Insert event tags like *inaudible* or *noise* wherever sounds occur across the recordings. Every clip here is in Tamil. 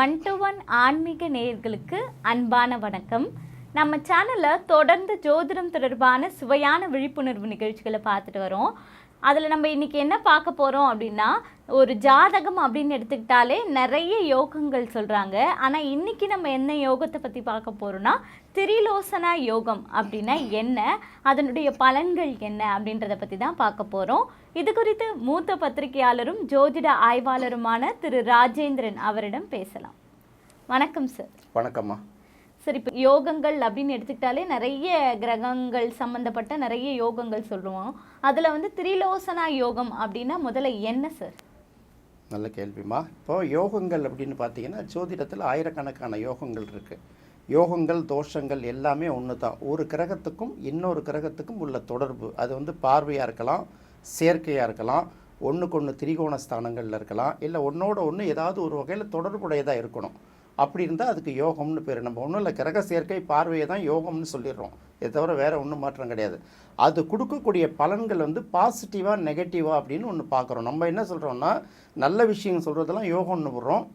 ஒன் டு ஒன் ஆன்மீக நேயர்களுக்கு அன்பான வணக்கம். நம்ம சேனலில் தொடர்ந்து ஜோதிடம் தொடர்பான சுவையான விழிப்புணர்வு நிகழ்ச்சிகளை பார்த்துட்டு வரோம். அதில் நம்ம இன்னைக்கு என்ன பார்க்க போகிறோம் அப்படின்னா ஒரு ஜாதகம் அப்படின்னு எடுத்துக்கிட்டாலே நிறைய யோகங்கள் சொல்கிறாங்க ஆனால் இன்னைக்கு நம்ம என்ன யோகத்தை பற்றி பார்க்க போகிறோம்னா திரிலோசனா யோகம் அப்படின்னா என்ன அதனுடைய பலன்கள் என்ன அப்படின்றத பற்றி தான் பார்க்க போகிறோம் இது குறித்து மூத்த பத்திரிகையாளரும் ஜோதிட ஆய்வாளருமான திரு ராஜேந்திரன் அவரிடம் பேசலாம். வணக்கம் சார் வணக்கம்மா. சரி இப்போ யோகங்கள் அப்படின்னு எடுத்துக்கிட்டாலே நிறைய கிரகங்கள் சம்மந்தப்பட்ட நிறைய யோகங்கள் சொல்லுவோம். அதில் வந்து திரிலோசனா யோகம் அப்படின்னா முதல்ல என்ன சார் நல்ல கேள்விமா இப்போ யோகங்கள் அப்படின்னு பார்த்தீங்கன்னா ஜோதிடத்தில் ஆயிரக்கணக்கான யோகங்கள் இருக்குது யோகங்கள் தோஷங்கள் எல்லாமே ஒன்று தான் ஒரு கிரகத்துக்கும் இன்னொரு கிரகத்துக்கும் உள்ள தொடர்பு. அது வந்து பார்வையாக இருக்கலாம் சேர்க்கையாக இருக்கலாம் ஒன்றுக்கு ஒன்று திரிகோண ஸ்தானங்களில் இருக்கலாம் இல்லை ஒன்றோட ஒன்று ஏதாவது ஒரு வகையில் தொடர்புடையதாக இருக்கணும். அப்படி இருந்தால் அதுக்கு யோகம்னு பேர். நம்ம ஒன்றும் இல்லை கிரக சேர்க்கை பார்வையை தான் யோகம்னு சொல்லிடுறோம். இதை தவிர வேறு ஒன்றும் மாற்றம் கிடையாது. அது கொடுக்கக்கூடிய பலன்கள் வந்து பாசிட்டிவாக நெகட்டிவாக அப்படின்னு ஒன்று பார்க்குறோம். நம்ம என்ன சொல்கிறோம்னா நல்ல விஷயம் சொல்கிறதெல்லாம் யோகம்னு விடுறோம்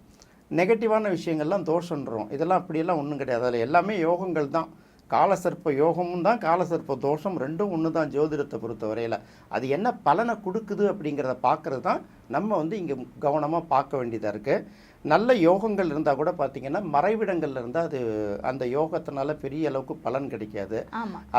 நெகட்டிவான விஷயங்கள்லாம் தோஷன்றோம் இதெல்லாம் அப்படியெல்லாம் ஒன்றும் கிடையாது. அதில் எல்லாமே யோகங்கள் தான். காலசர்ப்ப யோகமும் தான் காலசர்ப்ப தோஷம் ரெண்டும் ஒன்று தான் ஜோதிடத்தை பொறுத்த வரையில் அது என்ன பலனை கொடுக்குது அப்படிங்கிறத பார்க்குறது தான் நம்ம வந்து இங்கே கவனமாக பார்க்க வேண்டியதாக இருக்குது நல்ல யோகங்கள் இருந்தால் கூட பார்த்தீங்கன்னா மறைவிடங்கள்ல இருந்தால் அது அந்த யோகத்தினால பெரிய அளவுக்கு பலன் கிடைக்காது.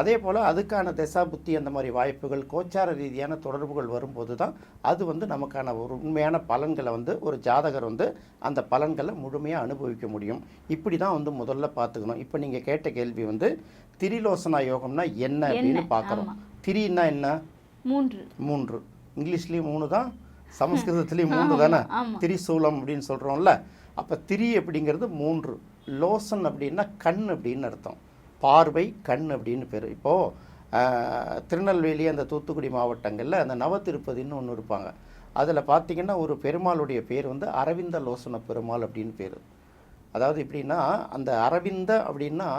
அதே போல் அதுக்கான திசா புத்தி அந்த மாதிரி வாய்ப்புகள் கோச்சார ரீதியான தொடர்புகள் வரும்போது தான் அது வந்து நமக்கான ஒரு உண்மையான பலன்களை வந்து ஒரு ஜாதகர் வந்து அந்த பலன்களை முழுமையாக அனுபவிக்க முடியும். இப்படி தான் வந்து முதல்ல பார்த்துக்கணும் இப்போ நீங்கள் கேட்ட கேள்வி வந்து திரிலோசனா யோகம்னா என்ன அப்படின்னு? பார்க்குறோம். திரின்னா என்ன? மூன்று. மூன்று. இங்கிலீஷ்லேயும் மூணு தான். சமஸ்கிருதத்துலேயும் மூன்று தானே? திரிசூலம் அப்படின்னு சொல்கிறோம்ல அப்போ திரி அப்படிங்கிறது மூன்று. லோசன் அப்படின்னா கண் அப்படின்னு அர்த்தம். பார்வை கண் அப்படின்னு பேர். இப்போது திருநெல்வேலி அந்த தூத்துக்குடி மாவட்டங்களில் அந்த நவ திருப்பதின்னு ஒன்று இருப்பாங்க. அதில் பார்த்தீங்கன்னா ஒரு பெருமாளுடைய பேர் வந்து அரவிந்த லோசன பெருமாள் அப்படின்னு பேர். அதாவது எப்படின்னா அந்த அரவிந்த அப்படின்னா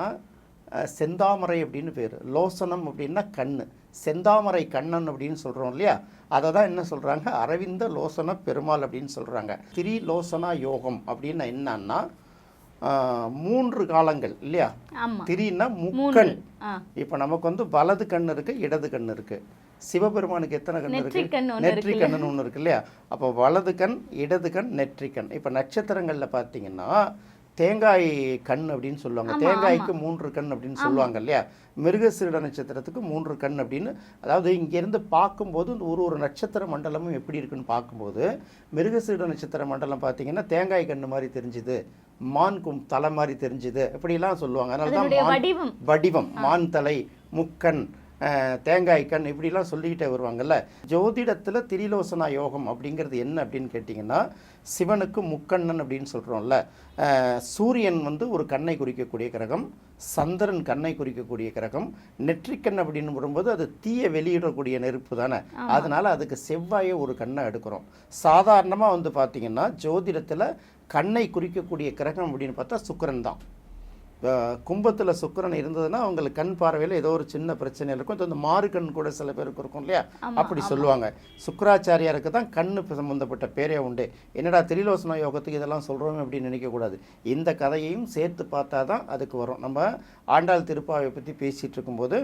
செந்தாமரை அப்படின்னு பேர். லோசனம் அப்படின்னா கண்ணு. செந்தாமரை கண்ணன் அப்படின்னு சொல்கிறோம் இல்லையா? அதை தான் என்ன சொல்கிறாங்க அரவிந்த லோசன பெருமாள் அப்படின்னு சொல்கிறாங்க திரி லோசனா யோகம் அப்படின்னு என்னன்னா மூன்று காலங்கள் இல்லையா? திரின்னா முக்கண். இப்போ நமக்கு வந்து வலது கண் இருக்கு இடது கண் இருக்கு. சிவபெருமானுக்கு எத்தனை கண் இருக்கு? நெற்றி கண்ணுன்னு ஒன்று இருக்கு இல்லையா? அப்போ வலது கண் இடது கண் நெற்றி கண் இப்போ நட்சத்திரங்களில் பார்த்தீங்கன்னா தேங்காய் கண் அப்படின்னு சொல்லுவாங்க. தேங்காய்க்கு மூன்று கண் அப்படின்னு சொல்லுவாங்க இல்லையா? மிருகசீட நட்சத்திரத்துக்கு மூன்று கண் அப்படின்னு. அதாவது இங்கேருந்து பார்க்கும்போது இந்த ஒரு ஒரு நட்சத்திர மண்டலமும் எப்படி இருக்குன்னு பார்க்கும்போது மிருகசீட நட்சத்திர மண்டலம் பார்த்தீங்கன்னா தேங்காய் கண்ணு மாதிரி தெரிஞ்சுது மான் கும் தலை மாதிரி தெரிஞ்சுது இப்படிலாம் சொல்லுவாங்க. அதனால தான் வடிவம். மான் தலை முக்கண் அஹ், தேங்காய் கண் இப்படிலாம் சொல்லிக்கிட்டே வருவாங்கல்ல. ஜோதிடத்தில் திரிலோசனா யோகம் அப்படிங்கிறது என்ன அப்படின்னு கேட்டிங்கன்னா சிவனுக்கு முக்கண்ணன் அப்படின்னு சொல்கிறோம்ல சூரியன் வந்து ஒரு கண்ணை குறிக்கக்கூடிய கிரகம் சந்திரன் கண்ணை குறிக்கக்கூடிய கிரகம் நெற்றிக்கண் அப்படின்னு வரும்போது அது தீய வெளியிடக்கூடிய நெருப்பு தானே. அதனால அதுக்கு செவ்வாயை ஒரு கண்ணை எடுக்கிறோம். சாதாரணமாக வந்து பார்த்தீங்கன்னா ஜோதிடத்தில் கண்ணை குறிக்கக்கூடிய கிரகம் அப்படின்னு பார்த்தா சுக்கிரன் தான். கும்பத்தில் சுக்கிரன் இருந்ததுன்னா அவங்களுக்கு கண் பார்வையில் ஏதோ ஒரு சின்ன பிரச்சனை இருக்கும். இது வந்து மாறு கண் கூட சில பேருக்கு இருக்கும் இல்லையா? அப்படி சொல்லுவாங்க. சுக்கராச்சாரியாருக்கு தான் கண்ணு சம்பந்தப்பட்ட பேரே உண்டு. என்னடா திரிலோசன யோகத்துக்கு இதெல்லாம் சொல்கிறோம் அப்படின்னு நினைக்கக்கூடாது இந்த கதையையும் சேர்த்து பார்த்தா தான் அதுக்கு வரும். நம்ம ஆண்டாள் திருப்பாவை பற்றி பேசிகிட்டு இருக்கும்போது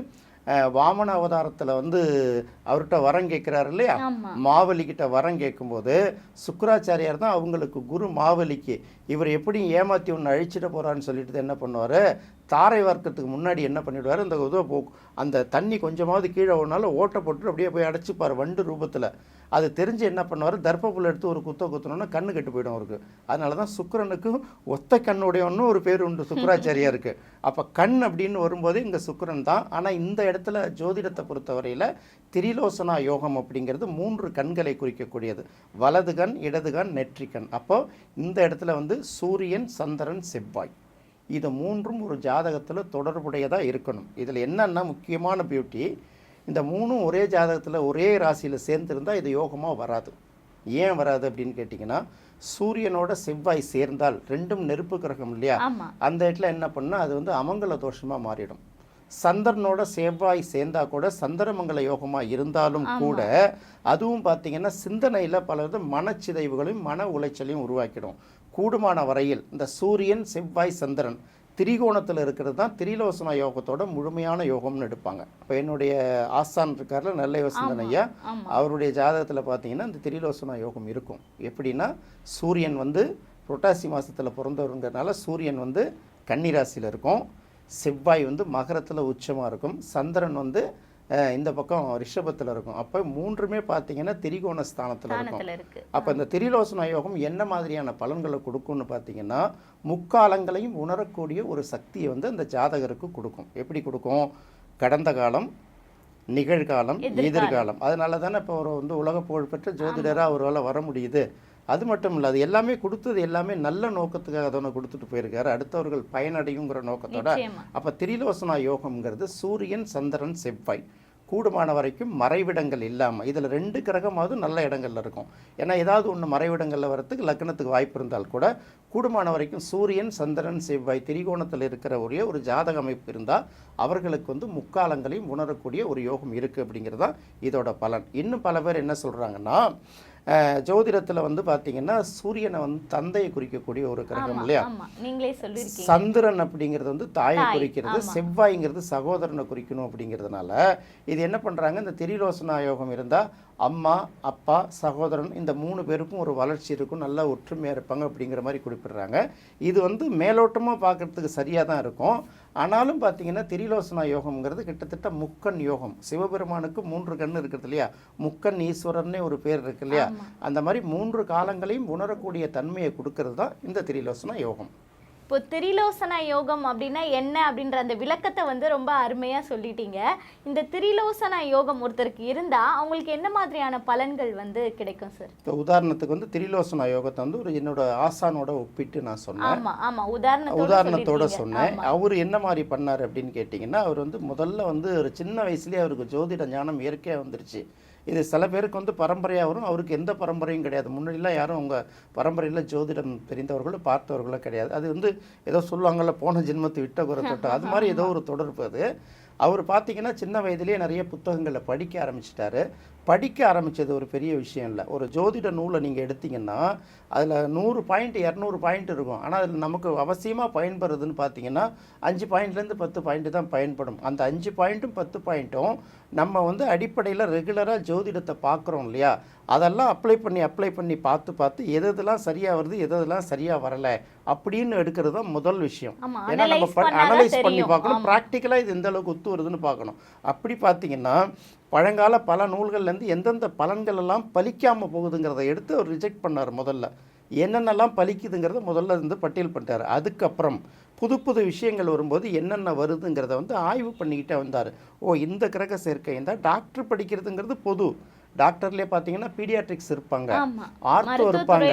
வாமன அவதாரத்தில் வந்து அவர்கிட்ட வரம் கேட்குறாரு இல்லையா? மாவலி கிட்ட வரம் கேட்கும்போது சுக்கராச்சாரியார் தான் அவங்களுக்கு குரு மாவலிக்கு. இவர் எப்படி ஏமாத்தி ஒன்று அழிச்சிட போறான்னு சொல்லிட்டு என்ன பண்ணுவார்? தாரை வார்க்கத்துக்கு முன்னாடி என்ன பண்ணிடுவார்? அந்த உதவ போ அந்த தண்ணி கொஞ்சமாவது கீழே ஒன்றாலும் ஓட்டை போட்டு அப்படியே போய் அடைச்சிப்பார் வண்டு ரூபத்தில். அது தெரிஞ்சு என்ன பண்ணுவார்? தர்ப்பப்புல் எடுத்து ஒரு குத்த குத்தணும்னா கண்ணு கெட்டு போயிடும் அவருக்கு. அதனால தான் சுக்கரனுக்கும் ஒத்த கண்ணுடையவன்னு ஒரு பேர் உண்டு. சுக்கராச்சாரியாருக்கு அப்போ கண் அப்படின்னு வரும்போது இங்கே சுக்கரன் தான். ஆனால் இந்த இடத்துல ஜோதிடத்தை பொறுத்தவரையில் திரிலோசனா யோகம் அப்படிங்கிறது மூன்று கண்களை குறிக்கக்கூடியது. வலது கண் இடது கண் நெற்றி கண். அப்போ இந்த இடத்துல வந்து சூரியன் சந்திரன் செவ்வாய். இது மூன்றும் ஒரு ஜாதகத்தில் தொடர்புடையதாக இருக்கணும். இதில் என்னென்னா முக்கியமான பியூட்டி இந்த மூணும் ஒரே ஜாதகத்தில் ஒரே ராசியில் சேர்ந்துருந்தால் இது யோகமாக வராது. ஏன் வராது அப்படின்னு கேட்டிங்கன்னா சூரியனோட செவ்வாய் சேர்ந்தால் ரெண்டும் நெருப்பு கிரகம் இல்லையா? அந்த இடத்துல என்ன பண்ணால் அது வந்து அமங்கல தோஷமாக மாறிடும். சந்திரனோட செவ்வாய் சேர்ந்தா கூட சந்திரமங்கல யோகமாக இருந்தாலும் கூட அதுவும் பார்த்தீங்கன்னா சிந்தனையில் பல வித மனச்சிதைவுகளையும் மன உளைச்சலையும் உருவாக்கிடும். கூடுமான வரையில் இந்த சூரியன் செவ்வாய் சந்திரன் திரிகோணத்தில் இருக்கிறது தான் திரிலோசன யோகத்தோட முழுமையான யோகம்னு எடுப்பாங்க. இப்போ என்னுடைய ஆசான் இருக்கார்ல நல்ல யோசந்தன் ஐயா அவருடைய ஜாதகத்தில் பார்த்தீங்கன்னா இந்த திரிலோசன யோகம் இருக்கும். எப்படின்னா சூரியன் வந்து புரட்டாசி மாதத்தில் பிறந்தவருங்கிறனால சூரியன் வந்து கன்னிராசியில் இருக்கும். செவ்வாய் வந்து மகரத்தில் உச்சமாக இருக்கும். சந்திரன் வந்து இந்த பக்கம் ரிஷபத்தில் இருக்கும். அப்போ மூன்றுமே பார்த்தீங்கன்னா திரிகோண ஸ்தானத்தில் இருக்கும். அப்போ இந்த திரிலோசன யோகம் என்ன மாதிரியான பலன்களை கொடுக்கும்னு பார்த்தீங்கன்னா முக்காலங்களையும் உணரக்கூடிய ஒரு சக்தியை வந்து அந்த ஜாதகருக்கு கொடுக்கும். எப்படி கொடுக்கும்? கடந்த காலம் நிகழ்காலம் எதிர்காலம். எதிர்காலம். அதனால தானே இப்போ ஒரு வந்து உலக புகழ்பெற்ற ஜோதிடராக அவரால் வர முடியுது. அது மட்டும் இல்லை அது எல்லாமே கொடுத்தது எல்லாமே நல்ல நோக்கத்துக்காக தானே கொடுத்துட்டு போயிருக்காரு. அடுத்தவர்கள் பயனடையுங்கிற நோக்கத்தோட அப்போ திரிலோசனா யோகம்ங்கிறது சூரியன் சந்திரன் செவ்வாய் கூடுமான வரைக்கும் மறைவிடங்கள் இல்லாமல் இதில் ரெண்டு கிரகமாவது நல்ல இடங்கள்ல இருக்கும். ஏன்னா ஏதாவது ஒன்று மறைவிடங்களில் வரத்துக்கு லக்னத்துக்கு வாய்ப்பு இருந்தால் கூட கூடுமான வரைக்கும் சூரியன் சந்திரன் செவ்வாய் திரிகோணத்தில் இருக்கிற ஒரே ஒரு ஜாதக அமைப்பு இருந்தால் அவர்களுக்கு வந்து முக்காலங்களையும் உணரக்கூடிய ஒரு யோகம் இருக்குது அப்படிங்கிறது தான் இதோட பலன். இன்னும் பல பேர் என்ன சொல்கிறாங்கன்னா ஜோதிடத்தில் வந்து பார்த்தீங்கன்னா சூரியனை வந்து தந்தையை குறிக்கக்கூடிய ஒரு கிரகம் இல்லையா? சந்திரன் அப்படிங்கிறது வந்து தாயை குறிக்கிறது. செவ்வாய்ங்கிறது சகோதரனை குறிக்கணும் அப்படிங்கிறதுனால இது என்ன பண்ணுறாங்க இந்த திரிலோசனா யோகம் இருந்தால் அம்மா அப்பா சகோதரன் இந்த மூணு பேருக்கும் ஒரு வளர்ச்சி இருக்கும். நல்லா ஒற்றுமையாக இருப்பாங்க அப்படிங்கிற மாதிரி குறிப்பிடுறாங்க. இது வந்து மேலோட்டமாக பார்க்கறதுக்கு சரியாக தான் இருக்கும். ஆனாலும் பார்த்தீங்கன்னா திரிலோசனா யோகம்ங்கிறது கிட்டத்தட்ட முக்கண் யோகம். சிவபெருமானுக்கு மூன்று கண் இருக்குது இல்லையா? முக்கண் ஈஸ்வரர்னே ஒரு பேர் இருக்கு இல்லையா. அந்த மாதிரி மூன்று காலங்களையும் உணரக்கூடிய தன்மையை கொடுக்கறது தான் இந்த திரிலோசனா யோகம். இப்போ திரிலோசன யோகம் அப்படின்னா என்ன அப்படின்ற அந்த விளக்கத்தை வந்து ரொம்ப அருமையா சொல்லிட்டீங்க. இந்த திரிலோசன யோகம் ஒருத்தருக்கு இருந்தா அவங்களுக்கு என்ன மாதிரியான பலன்கள் வந்து கிடைக்கும் சார் இப்போ உதாரணத்துக்கு வந்து திரிலோசனா யோகத்தை வந்து ஒரு என்னோட ஆசானோட ஒப்பிட்டு நான் சொன்னேன். ஆமா ஆமா. உதாரணத்தோட உதாரணத்தோட. சொன்னேன். அவர் என்ன மாதிரி பண்ணார் அப்படின்னு கேட்டிங்கன்னா அவர் வந்து முதல்ல வந்து ஒரு சின்ன வயசுலேயே அவருக்கு ஜோதிட ஞானம் இயற்கையாக வந்துருச்சு. இது சில பேருக்கு வந்து பரம்பரையாக வரும். அவருக்கு எந்த பரம்பரையும் கிடையாது. முன்னாடிலாம் யாரும் அவங்க பரம்பரையில் ஜோதிடம் தெரிந்தவர்களோ பார்த்தவர்களோ கிடையாது. அது வந்து ஏதோ சொல்லுவாங்கள்ல போன ஜென்மத்தை விட்ட குறை தொட்ட. அது மாதிரி ஏதோ ஒரு தொடர்பு அது. அவர் பார்த்தீங்கன்னா சின்ன வயதிலேயே நிறைய புத்தகங்களை படிக்க ஆரம்பிச்சிட்டாரு. படிக்க ஆரம்பிச்சது ஒரு பெரிய விஷயம் இல்லை. ஒரு ஜோதிட நூலை நீங்கள் எடுத்தீங்கன்னா அதில் நூறு பாயிண்ட் இரநூறு பாயிண்ட் இருக்கும். ஆனால் அதில் நமக்கு அவசியமாக பயன்படுறதுன்னு பார்த்தீங்கன்னா அஞ்சு பாயிண்ட்லேருந்து பத்து பாயிண்ட் தான் பயன்படும். அந்த அஞ்சு பாயிண்ட்டும் பத்து பாயிண்ட்டும் நம்ம வந்து அடிப்படையில் ரெகுலராக ஜோதிடத்தை பார்க்குறோம் இல்லையா? அதெல்லாம் அப்ளை பண்ணி அப்ளை பண்ணி பார்த்து பார்த்து எது எதெல்லாம் சரியாக வருது எது எதெல்லாம் சரியாக வரலை அப்படின்னு எடுக்கிறது தான் முதல் விஷயம். ஏன்னா நம்ம அனலைஸ் பண்ணி பார்க்கணும். ப்ராக்டிக்கலாக இது எந்த அளவுக்கு ஒத்து வருதுன்னு பார்க்கணும். அப்படி பார்த்தீங்கன்னா பழங்கால பல நூல்கள்லேருந்து எந்தெந்த பலன்கள் எல்லாம் பலிக்காமல் போகுதுங்கிறத எடுத்து அவர் ரிஜெக்ட் பண்ணார் முதல்ல. என்னென்னலாம் பலிக்குதுங்கிறத முதல்ல இருந்து பட்டியல் பண்ணிட்டார். அதுக்கப்புறம் புது புது விஷயங்கள் வரும்போது என்னென்ன வருதுங்கிறத வந்து ஆய்வு பண்ணிக்கிட்டே வந்தார். ஓ இந்த கிரக சேர்க்கை இந்த டாக்டர் படிக்கிறதுங்கிறது பொது. டாக்டர்லேயே பார்த்தீங்கன்னா பீடியாட்ரிக்ஸ் இருப்பாங்க. ஆர்த்தோ இருப்பாங்க.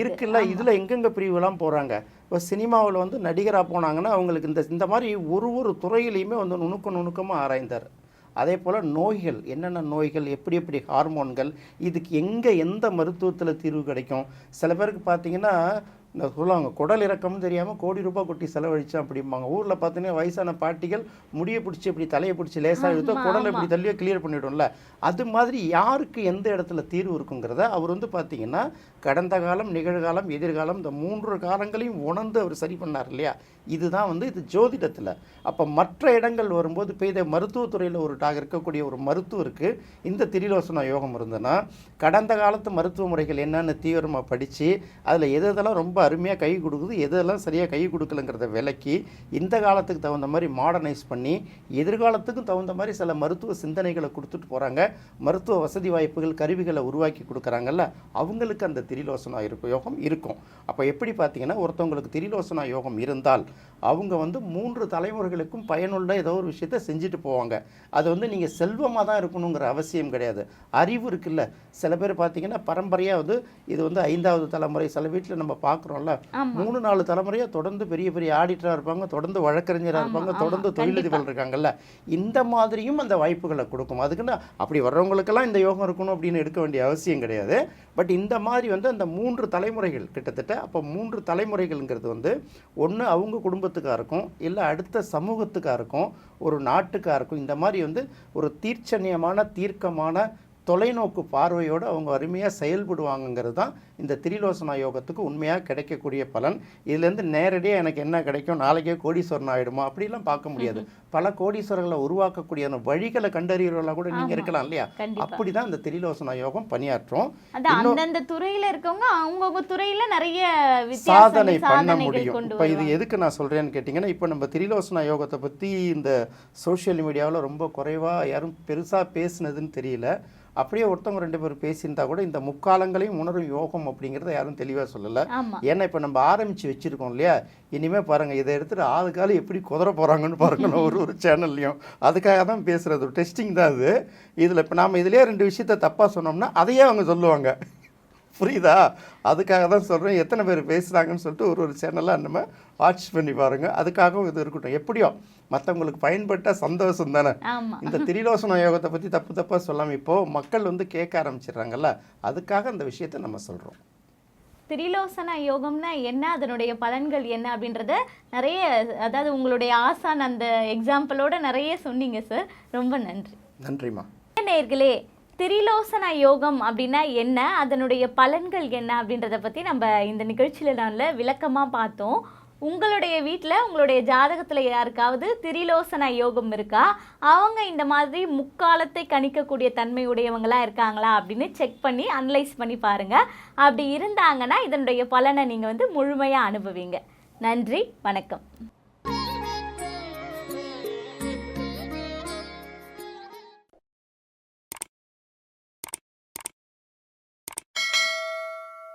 இருக்குல்ல இதில் எங்கெங்க பிரிவுலாம் போகிறாங்க இப்போ சினிமாவில் வந்து நடிகராக போனாங்கன்னா அவங்களுக்கு இந்த இந்த மாதிரி ஒரு ஒரு துறையிலையுமே வந்து நுணுக்க நுணுக்கமாக ஆராய்ந்தார். அதே போல் நோய்கள் என்னென்ன நோய்கள் எப்படி எப்படி ஹார்மோன்கள் இதுக்கு எங்கே எந்த மருத்துவத்தில் தீர்வு கிடைக்கும்? சில பேருக்கு பார்த்தீங்கன்னா இந்த சொல்லுவாங்க குடல் இறக்கம்னு தெரியாமல் கோடி ரூபாய் கொட்டி செலவழிச்சோம் அப்படிம்பாங்க. ஊரில் பார்த்தீங்கன்னா வயசான பாட்டிகள் முடியை பிடிச்சி இப்படி தலையை பிடிச்சி லேசாக இழுத்தா குடலை. இப்படி தள்ளியே கிளியர் பண்ணிடும்ல. அது மாதிரி யாருக்கு எந்த இடத்துல தீர்வு இருக்குங்கிறத அவர் வந்து பார்த்தீங்கன்னா கடந்த காலம் நிகழ்காலம் எதிர்காலம் இந்த மூன்று காலங்களையும் உணர்ந்து அவர் சரி பண்ணார் இல்லையா? இதுதான் வந்து இது ஜோதிடத்தில். அப்போ மற்ற இடங்கள் வரும்போது இப்போ இதை மருத்துவத்துறையில் ஒரு டாக இருக்கக்கூடிய ஒரு மருத்துவருக்கு இந்த திரிலோசன யோகம் இருந்ததுன்னா கடந்த காலத்து மருத்துவ முறைகள் என்னென்னு தீவிரமாக படித்து அதில் எது எதெல்லாம் ரொம்ப அருமையாக கை கொடுக்குது. எதெல்லாம் சரியாக கை கொடுக்கலங்கிறத விலக்கி இந்த காலத்துக்கு தகுந்த மாதிரி மாடர்னைஸ் பண்ணி எதிர்காலத்துக்கும் தகுந்த மாதிரி சில மருத்துவ சிந்தனைகளை கொடுத்துட்டு போகிறாங்க மருத்துவ வசதி வாய்ப்புகள் கருவிகளை உருவாக்கி கொடுக்குறாங்கல்ல அவங்களுக்கு அந்த திரிலோசனா இருக்கும் யோகம் இருக்கும். அப்போ எப்படி பார்த்தீங்கன்னா ஒருத்தவங்களுக்கு திரிலோசனா யோகம் இருந்தால் அவங்க வந்து மூன்று தலைமுறைகளுக்கும் பயனுள்ள ஏதோ ஒரு விஷயத்தை செஞ்சுட்டு போவாங்க. அது வந்து நீங்கள் செல்வமாக தான் இருக்கணுங்கிற அவசியம் கிடையாது. அறிவு இருக்குல்ல. சில பேர் பார்த்தீங்கன்னா பரம்பரையாக வந்து இது வந்து ஐந்தாவது தலைமுறை சில வீட்டில் நம்ம பார்க்குறோம். ஆமா. மூணு நாலு தலைமுறையாக தொடர்ந்து பெரிய பெரிய ஆடிட்டராக இருப்பாங்க தொடர்ந்து வழக்கறிஞராக இருப்பாங்க தொடர்ந்து தொழிலதிபர்கள் இருக்காங்கல்ல இந்த மாதிரியும் அந்த வாய்ப்புகளை கொடுக்கும். அதுக்குன்னு அப்படி வர்றவங்களுக்கெல்லாம் இந்த யோகம் இருக்கணும் அப்படின்னு எடுக்க வேண்டிய அவசியம் கிடையாது. பட் இந்த மாதிரி வந்து அந்த மூன்று தலைமுறைகள் கிட்டத்தட்ட அப்போ மூன்று தலைமுறைகள்ங்கிறது வந்து ஒன்று அவங்க குடும்பத்துக்காக இருக்கும் இல்லை அடுத்த சமூகத்துக்காக இருக்கும் ஒரு நாட்டுக்காக இருக்கும். இந்த மாதிரி வந்து ஒரு தீர்ச்சனியமான தீர்க்கமான தொலைநோக்கு பார்வையோடு அவங்க அருமையாக செயல்படுவாங்கங்கிறது தான் இந்த திரிலோசனா யோகத்துக்கு உண்மையாக கிடைக்கக்கூடிய பலன். இதுலேருந்து நேரடியாக எனக்கு என்ன கிடைக்கும்? நாளைக்கே கோடீஸ்வரன் ஆகிடுமா அப்படிலாம் பார்க்க முடியாது. பல கோடீஸ்வரர்களை உருவாக்கக்கூடிய அந்த வழிகளை கண்டறிகிறவர்களாக கூட நீங்கள் இருக்கலாம் இல்லையா. அப்படி தான் இந்த திரிலோசனா யோகம் பணியாற்றும். அந்தந்த துறையில இருக்கவங்க அவங்கவுங்க துறையில நிறைய சாதனை பண்ண முடியும். இப்போ இது எதுக்கு நான் சொல்கிறேன்னு கேட்டிங்கன்னா இப்போ நம்ம திரிலோசனா யோகத்தை பற்றி இந்த சோஷியல் மீடியாவில் ரொம்ப குறைவாக யாரும் பெருசாக பேசுனதுன்னு தெரியல. அப்படியே ஒருத்தவங்க ரெண்டு பேர் பேசியிருந்தா கூட இந்த முக்காலங்களையும் உணரும் யோகம் அப்படிங்கிறத யாரும் தெளிவாக சொல்லலை. ஏன்னா இப்போ நம்ம ஆரம்பித்து வச்சுருக்கோம் இல்லையா? இனிமேல் பாருங்கள் இதை எடுத்துகிட்டு ஆளுக்கால எப்படி குதிர போகிறாங்கன்னு பாருங்க ஒரு ஒரு *laughs* சேனல்லையும் அதுக்காக தான் பேசுகிறது டெஸ்டிங் தான் அது. இதில் இப்போ நாம் இதுலேயே ரெண்டு விஷயத்த தப்பாக சொன்னோம்னா அதையே அவங்க சொல்லுவாங்க. புரியுதா? அதுக்காக தான் சொல்கிறேன் எத்தனை பேர் பேசுகிறாங்கன்னு சொல்லிட்டு ஒரு ஒரு சேனலாக நம்ம வாட்ச் பண்ணி பாருங்கள் அதுக்காகவும் இது இருக்கட்டும். எப்படியோ மற்றவங்களுக்கு பயன்பட்ட சந்தோஷம் தானே? இந்த திரிலோசன யோகத்தை பற்றி தப்பு தப்பாக சொல்லாமல் இப்போது மக்கள் வந்து கேட்க ஆரம்பிச்சிடுறாங்கல்ல? அதுக்காக அந்த விஷயத்தை நம்ம சொல்கிறோம் திரிலோசனா யோகம்னா என்ன? அதனுடைய பலன்கள் என்ன? அப்படின்றத நிறைய அதாவது உங்களுடைய ஆசான் அந்த எக்ஸாம்பிளோட நிறைய சொன்னீங்க சார் ரொம்ப நன்றி. நன்றிம்மா. நேர்களே திரிலோசனா யோகம் அப்படின்னா என்ன? அதனுடைய பலன்கள் என்ன? அப்படின்றத பற்றி நம்ம இந்த நிகழ்ச்சியில் நல்ல விளக்கமாக பார்த்தோம். உங்களுடைய வீட்டில் உங்களுடைய ஜாதகத்தில் யாருக்காவது திரிலோசனா யோகம் இருக்கா? அவங்க இந்த மாதிரி முக்காலத்தை கணிக்கக்கூடிய தன்மையுடையவங்களாக இருக்காங்களா அப்படின்னு செக் பண்ணி அனலைஸ் பண்ணி பாருங்கள் அப்படி இருந்தாங்கன்னா இதனுடைய பலனை நீங்கள் வந்து முழுமையாக அனுபவிங்க. நன்றி வணக்கம்.